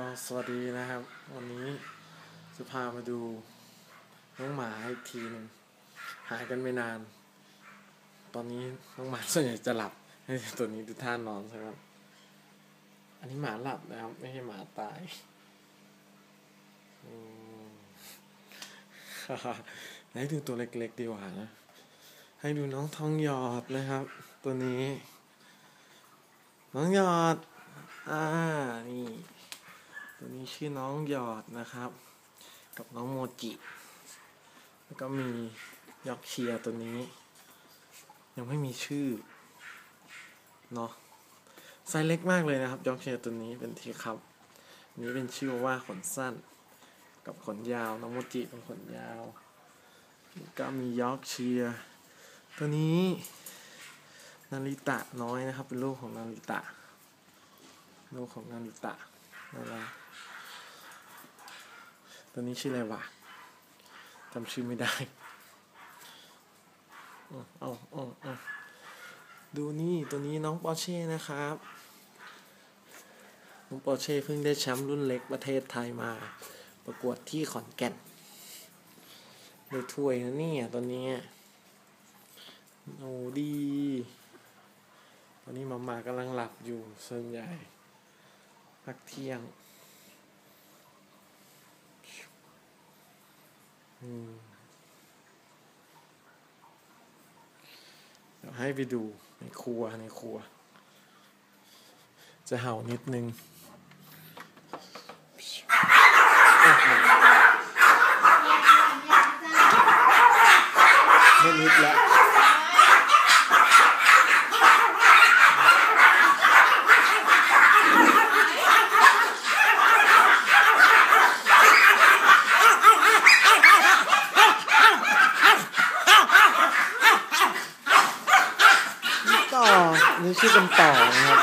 ก็สวัสดีนะครับ วันนี้จะพามาดูน้องหมาอีกทีหนึ่งหายกันไม่นาน ตอนนี้น้องหมาส่วนใหญ่จะหลับตัวนี้ดูท่านอนใช่ไหมอันนี้หมาหลับนะครับ ไม่ใช่หมาตายอให้ดูตัวเล็กๆดีกว่านะ ให้ดูน้องทองหยอดนะครับ ตัวนี้ น้องหยอด อ่า นี่ ตัวนี้ชื่อน้องหยอดนะครับ กับน้องโมจิ แล้วก็มียอกเชียตัวนี้ ยังไม่มีชื่อเนาะไซส์เล็กมากเลยนะครับยอกเชียตัวนี้เป็นทีครับนี้เป็นชื่อว่าขนสั้น กับขนยาวน้องโมจิเป็นขนยาวแล้วก็มียอกเชียตัวนี้นาริตะน้อยนะครับ เป็นลูกของนาริตะลูกของนาริตะอะไร ตัวนี้ชื่ออะไรวะจำชื่อไม่ได้เอาเอาเอาเอดูนี่ตัวนี้น้องปอเช่นะครับ น้องปอเช่เพิ่งได้แชมป์รุ่นเล็กประเทศไทยมา ประกวดที่ขอนแก่นได้ถ้วยนะเนี่ยตัวนี้โอ้ดีตอนนี้มามากำลังหลับอยู่ส่วนใหญ่พักเที่ยง อืมเดี๋ยว ให้ไปดูในครัวในครัว จะเห่านิดนึงไม่นิดแล้ว นี่ชื่อกันต่อนะครับ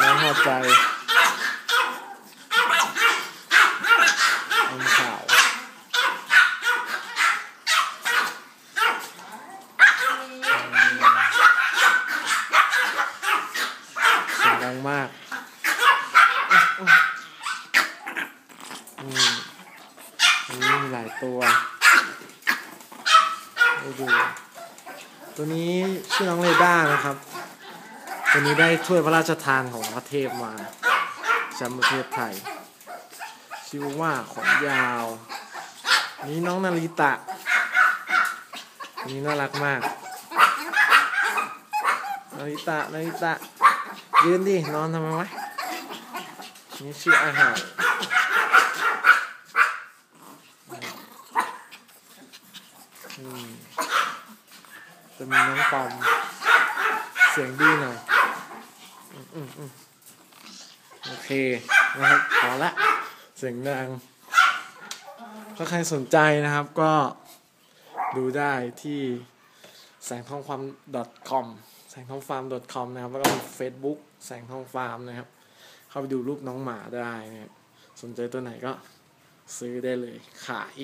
น้องพอใจอันข่าวสียงดังมากอืมอันนี้มีหลายตัวให้ดูตัวนี้ชื่อน้องเรด้านะครับ วันนี้ได้ถ้วยพระราชทานของพระเทพมาแชมป์ประเทศไทย ชื่อว่าขนยาว นี่น้องนาริตะอันนี้น่ารักมาก นาริตะ นาริตะ ยืนดิ นอนทำไมวะ นี่ชื่ออาหารจะมีน้องปอม เสียงดีหน่อย อืมอืมโอเคนะครับพอละเสียงดัง ถ้าใครสนใจนะครับก็ดูได้ที่แสงทองฟาร์ม .com แสงทองฟาร์ม .com นะครับ แล้วก็มี Facebook แสงทองฟาร์มนะครับ เข้าไปดูรูปน้องหมาได้นะครับสนใจตัวไหนก็ซื้อได้เลยขาย